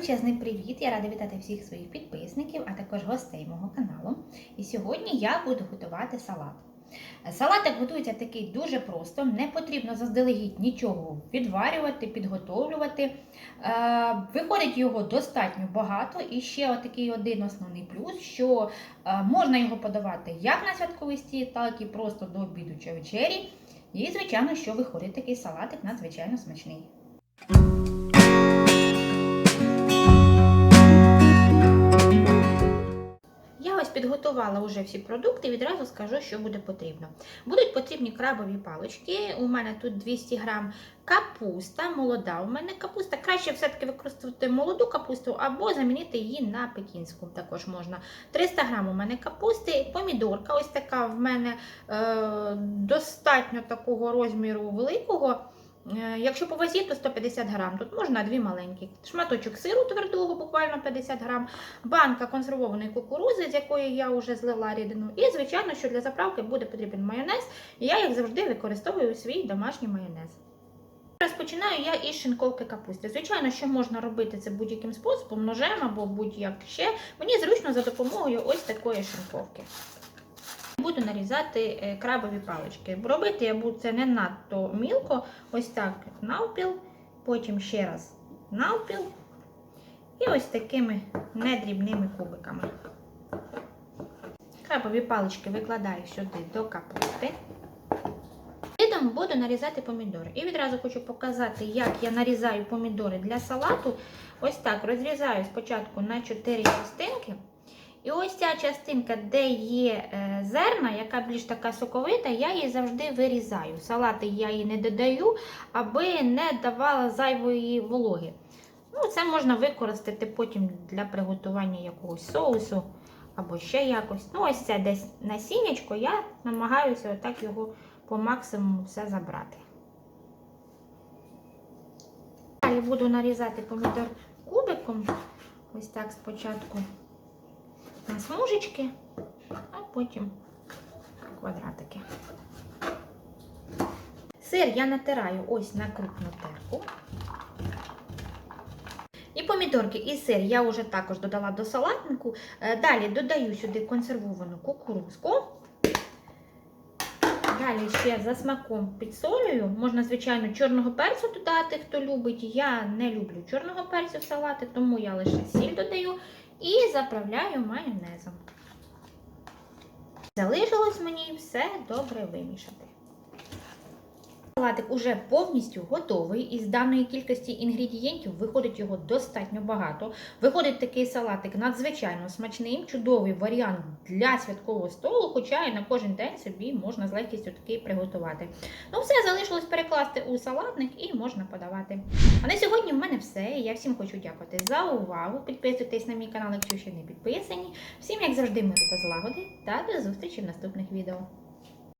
Величезний привіт! Я рада вітати всіх своїх підписників, а також гостей мого каналу. І сьогодні я буду готувати салат. Салатик готується такий дуже просто, не потрібно заздалегідь нічого відварювати, підготовлювати. Е, Виходить його достатньо багато. І ще такий один основний плюс, що е, можна його подавати як на святковий стіл, так і просто до обіду чи вечері. І, звичайно, що виходить такий салатик надзвичайно смачний. Ось підготувала вже всі продукти, відразу скажу, що буде потрібно. Будуть потрібні крабові палички. У мене тут 200 грам капуста, молода. У мене капуста. Краще все-таки використовувати молоду капусту або замінити її на пекінську. Також можна. 300 грам у мене капусти, помідорка. Ось така в мене е, достатньо такого розміру великого. Е, Якщо по вазі, то 150 грам. Тут можна дві маленькі. Шматочок сиру твердого, буквально 50 грам, банка консервованої кукурузи, з якої я вже злила рідину. І, звичайно, що для заправки буде потрібен майонез. Я, як завжди, використовую свій домашній майонез. Розпочинаю я із шинковки капусти. Звичайно, що можна робити це будь-яким способом, ножем або будь-як ще. Мені зручно за допомогою ось такої шинковки. Буду нарізати е, крабові палички. Робити я буду це не надто мілко, ось так навпіл, потім ще раз навпіл. І ось такими недрібними кубиками. Крабові палички викладаю сюди до капусти. Слідом буду нарізати помідори. І відразу хочу показати, як я нарізаю помідори для салату. Ось так розрізаю спочатку на 4 частинки. І ось ця частинка, де є е, зерна, яка більш така соковита, я її завжди вирізаю. Салати я її не додаю, аби не давала зайвої вологи. Ну, Це можна використати потім для приготування якогось соусу або ще якось. Ну, ось це десь насіннячко, я намагаюся отак його по максимуму все забрати. Далі буду нарізати помідор кубиком. Ось так спочатку смужечки, а потім квадратики. Сир я натираю ось на крупну терку. І помідорки, і сир я вже також додала до салатнику. Е, Далі додаю сюди консервовану кукурузку. Далі ще за смаком підсолюю. Можна, звичайно, чорного перцю додати, хто любить. Я не люблю чорного перцю в салати, тому я лише сіль додаю і заправляю майонезом. Залишилось мені все добре вимішати. Салатик уже повністю готовий. Із даної кількості інгредієнтів виходить його достатньо багато. Виходить такий салатик надзвичайно смачним, чудовий варіант для святкового столу, хоча і на кожен день собі можна з легкістю такий приготувати. Ну, все залишилось перекласти у салатник і можна подавати. А на сьогодні в мене все. Я всім хочу дякувати за увагу. Підписуйтесь на мій канал, якщо ще не підписані. Всім, як завжди, миру та злагоди та до зустрічі в наступних відео.